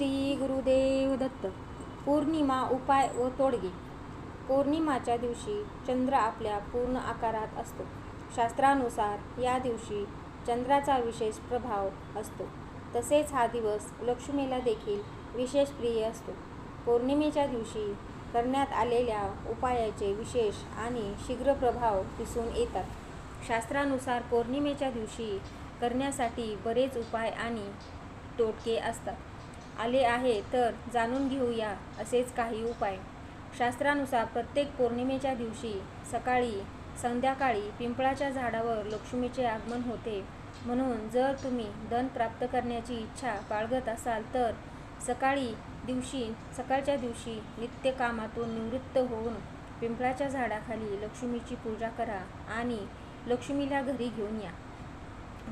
श्री गुरुदेव दत्त पौर्णिमा उपाय व तोडगे. पौर्णिमाच्या दिवशी चंद्र आपल्या पूर्ण आकारात असतो. शास्त्रानुसार या दिवशी चंद्राचा विशेष प्रभाव असतो. तसेच हा दिवस लक्ष्मीला देखील विशेष प्रिय असतो. पौर्णिमेच्या दिवशी करण्यात आलेल्या उपायाचे विशेष आणि शीघ्र प्रभाव दिसून येतात. शास्त्रानुसार पौर्णिमेच्या दिवशी करण्यासाठी बरेच उपाय आणि तोटके असतात. आले आहे तर जाणून घेऊया असेच काही उपाय. शास्त्रानुसार प्रत्येक पौर्णिमेच्या दिवशी सकाळी संध्याकाळी पिंपळाच्या झाडावर लक्ष्मीचे आगमन होते. म्हणून जर तुम्ही धन प्राप्त करण्याची इच्छा बाळगत असाल तर सकाळी दिवशी सकाळच्या दिवशी नित्यकामातून निवृत्त होऊन पिंपळाच्या झाडाखाली लक्ष्मीची पूजा करा आणि लक्ष्मीला घरी घेऊन या.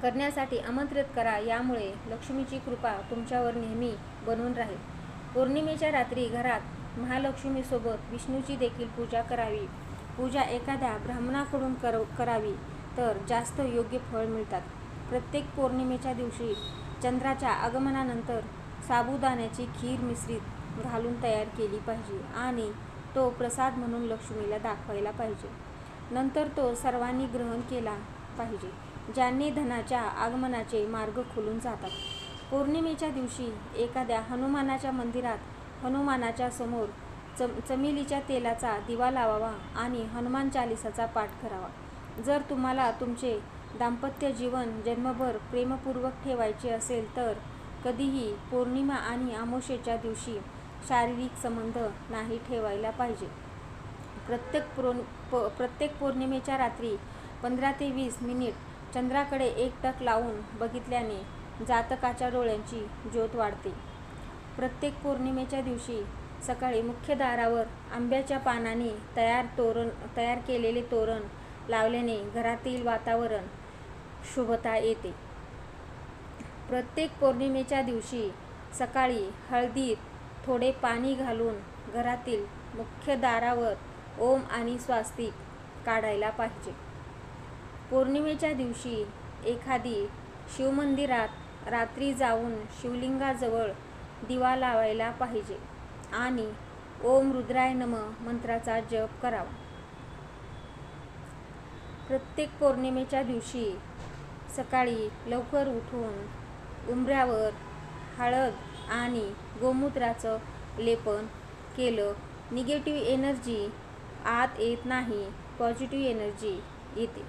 करण्यासाठी आमंत्रित करा यामुळे लक्ष्मीची कृपा तुमच्यावर नेहमी बनून राहील. पौर्णिमेच्या रात्री घरात महालक्ष्मीसोबत विष्णूची देखील पूजा करावी. पूजा एखाद्या ब्राह्मणाकडून कर करावी तर जास्त योग्य फळ मिळतात. प्रत्येक पौर्णिमेच्या दिवशी चंद्राच्या आगमनानंतर साबुदाण्याची खीर मिश्रित घालून तयार केली पाहिजे आणि तो प्रसाद म्हणून लक्ष्मीला दाखवायला पाहिजे. नंतर तो सर्वांनी ग्रहण केला पाहिजे ज्यांनी धनाच्या आगमनाचे मार्ग खुलून जातात. पौर्णिमेच्या दिवशी एखाद्या हनुमानाच्या मंदिरात हनुमानाच्या समोर चम चमेलीच्या तेलाचा दिवा लावावा आणि हनुमान चालिसाचा पाठ करावा. जर तुम्हाला तुमचे दाम्पत्य जीवन जन्मभर प्रेमपूर्वक ठेवायचे असेल तर कधीही पौर्णिमा आणि आमोशेच्या दिवशी शारीरिक संबंध नाही ठेवायला पाहिजे. प्रत्येक पौर् प प्रत्येक पौर्णिमेच्या रात्री पंधरा ते वीस मिनिट चंद्राकडे एकटक लावून बघितल्याने जातकाच्या डोळ्यांची ज्योत वाढते. प्रत्येक पौर्णिमेच्या दिवशी सकाळी मुख्य दारावर आंब्याच्या पानाने तयार तोरण तयार केलेले तोरण लावल्याने घरातील वातावरण शुभता येते. प्रत्येक पौर्णिमेच्या दिवशी सकाळी हळदीत थोडे पाणी घालून घरातील मुख्य दारावर ओम आणि स्वास्तिक काढायला पाहिजे. पौर्णिमेच्या दिवशी एखादी शिवमंदिरात रात्री जाऊन शिवलिंगाजवळ दिवा लावायला पाहिजे आणि ओम रुद्राय नम मंत्राचा जप करावा. प्रत्येक पौर्णिमेच्या दिवशी सकाळी लवकर उठून उंबऱ्यावर हळद आणि गोमूत्राचं लेपन केलं. निगेटिव्ह एनर्जी आत येत नाही पॉझिटिव्ह एनर्जी येते.